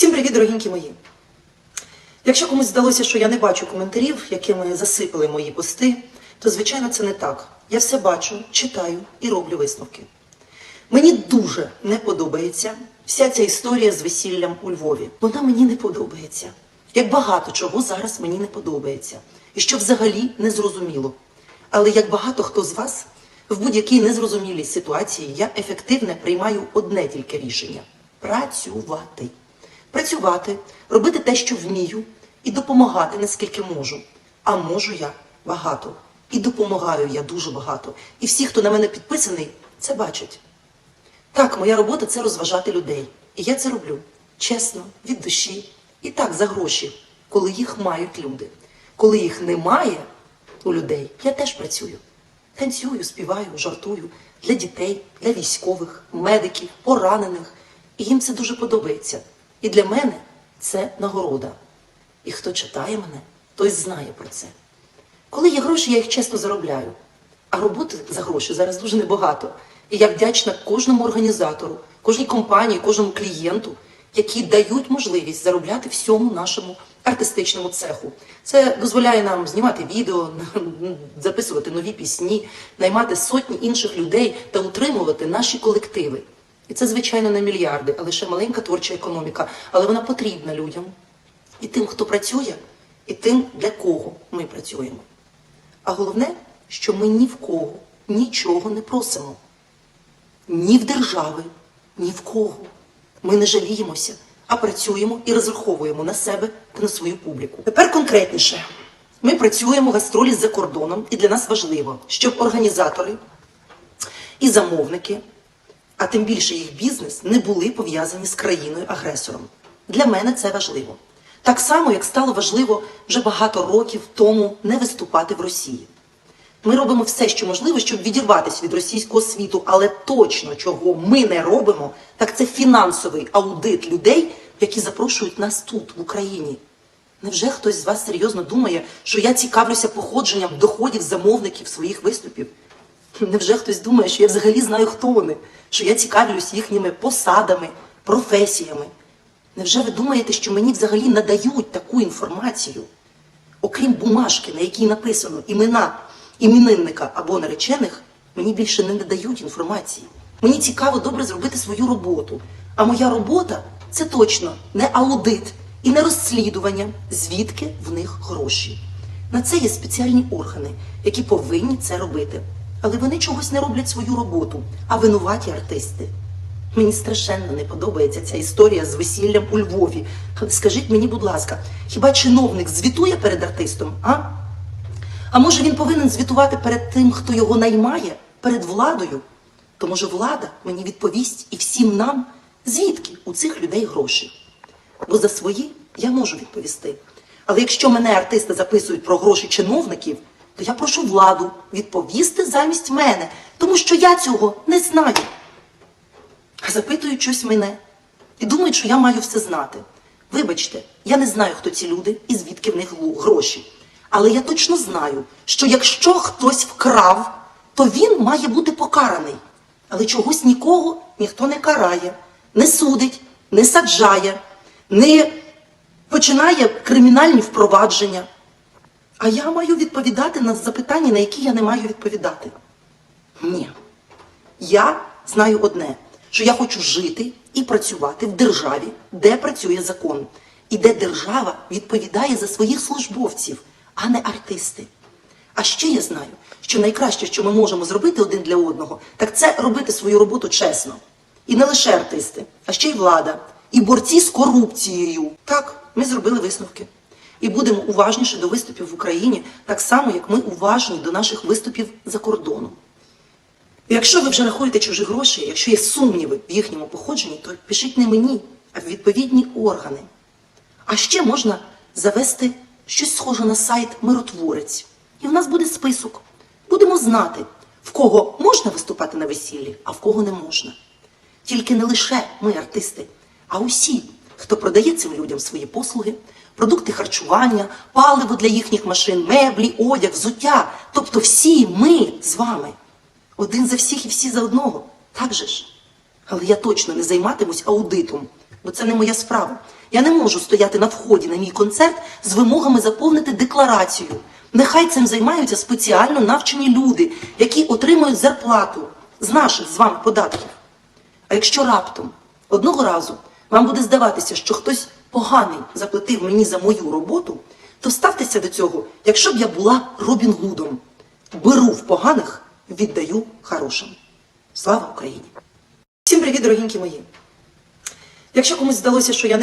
Всім привіт, дорогенькі мої! Якщо комусь здалося, що я не бачу коментарів, якими засипали мої пости, то звичайно це не так. Я все бачу, читаю і роблю висновки. Мені дуже не подобається вся ця історія з весіллям у Львові. Вона мені не подобається. Як багато чого зараз мені не подобається. І що взагалі не зрозуміло. Але як багато хто з вас, в будь-якій незрозумілій ситуації я ефективне приймаю одне тільки рішення працювати. Працювати, робити те, що вмію, і допомагати наскільки можу. А можу я багато. І допомагаю я дуже багато. І всі, хто на мене підписаний, це бачать. Так, моя робота це розважати людей. І я це роблю чесно, від душі. І так за гроші, коли їх мають люди. Коли їх немає у людей, я теж працюю. Танцюю, співаю, жартую для дітей, для військових, медиків, поранених. І їм це дуже подобається. І для мене це нагорода. І хто читає мене, той знає про це. Коли є гроші, я їх чесно заробляю. А роботи за гроші зараз дуже небагато. І я вдячна кожному організатору, кожній компанії, кожному клієнту, які дають можливість заробляти всьому нашому артистичному цеху. Це дозволяє нам знімати відео, записувати нові пісні, наймати сотні інших людей та утримувати наші колективи. І це, звичайно, не мільярди, а лише маленька творча економіка, але вона потрібна людям. І тим, хто працює, і тим, для кого ми працюємо. А головне, що ми ні в кого нічого не просимо. Ні в держави, ні в кого. Ми не жаліємося, а працюємо і розраховуємо на себе та на свою публіку. Тепер конкретніше. Ми працюємо гастролі за кордоном, і для нас важливо, щоб організатори і замовники, а тим більше їх бізнес, не були пов'язані з країною-агресором. Для мене це важливо. Так само, як стало важливо вже багато років тому не виступати в Росії. Ми робимо все, що можливо, щоб відірватися від російського світу, але точно чого ми не робимо, так це фінансовий аудит людей, які запрошують нас тут, в Україні. Невже хтось з вас серйозно думає, що я цікавлюся походженням доходів замовників своїх виступів? Невже хтось думає, що я взагалі знаю, хто вони, що я цікавлюсь їхніми посадами, професіями? Невже ви думаєте, що мені взагалі надають таку інформацію? Окрім бумажки, на якій написано імена іменинника або наречених, мені більше не надають інформації. Мені цікаво добре зробити свою роботу. А моя робота це точно не аудит і не розслідування, звідки в них гроші. На це є спеціальні органи, які повинні це робити. Але вони чогось не роблять свою роботу, а винуваті артисти. Мені страшенно не подобається ця історія з весіллям у Львові. Скажіть мені, будь ласка, хіба чиновник звітує перед артистом? А? А може він повинен звітувати перед тим, хто його наймає, перед владою? То може влада мені відповість і всім нам, звідки у цих людей гроші? Бо за свої я можу відповісти. Але якщо мене артисти записують про гроші чиновників, то я прошу владу відповісти замість мене, тому що я цього не знаю. А запитують щось мене і думають, що я маю все знати. Вибачте, я не знаю, хто ці люди і звідки в них гроші. Але я точно знаю, що якщо хтось вкрав, то він має бути покараний. Але чогось нікого ніхто не карає, не судить, не саджає, не починає кримінальні впровадження. А я маю відповідати на запитання, на які я не маю відповідати. Ні. Я знаю одне, що я хочу жити і працювати в державі, де працює закон, і де держава відповідає за своїх службовців, а не артисти. А ще я знаю, що найкраще, що ми можемо зробити один для одного, так це робити свою роботу чесно. І не лише артисти, а ще й влада, і борці з корупцією. Так, ми зробили висновки. І будемо уважніше до виступів в Україні, так само, як ми уважні до наших виступів за кордоном. Якщо ви вже рахуєте чужі гроші, якщо є сумніви в їхньому походженні, то пишіть не мені, а в відповідні органи. А ще можна завести щось схоже на сайт Миротворець. І в нас буде список. Будемо знати, в кого можна виступати на весіллі, а в кого не можна. Тільки не лише ми, артисти, а усі, хто продає цим людям свої послуги, продукти харчування, паливо для їхніх машин, меблі, одяг, взуття. Тобто всі ми з вами. Один за всіх і всі за одного. Так же ж. Але я точно не займатимусь аудитом, бо це не моя справа. Я не можу стояти на вході на мій концерт з вимогами заповнити декларацію. Нехай цим займаються спеціально навчені люди, які отримують зарплату з наших з вами податків. А якщо раптом одного разу вам буде здаватися, що хтось поганий заплатив мені за мою роботу, то ставтеся до цього, якщо б я була Робін Гудом. Беру в поганих, віддаю хорошим. Слава Україні! Всім привіт, дорогінькі мої! Якщо комусь здалося, що я не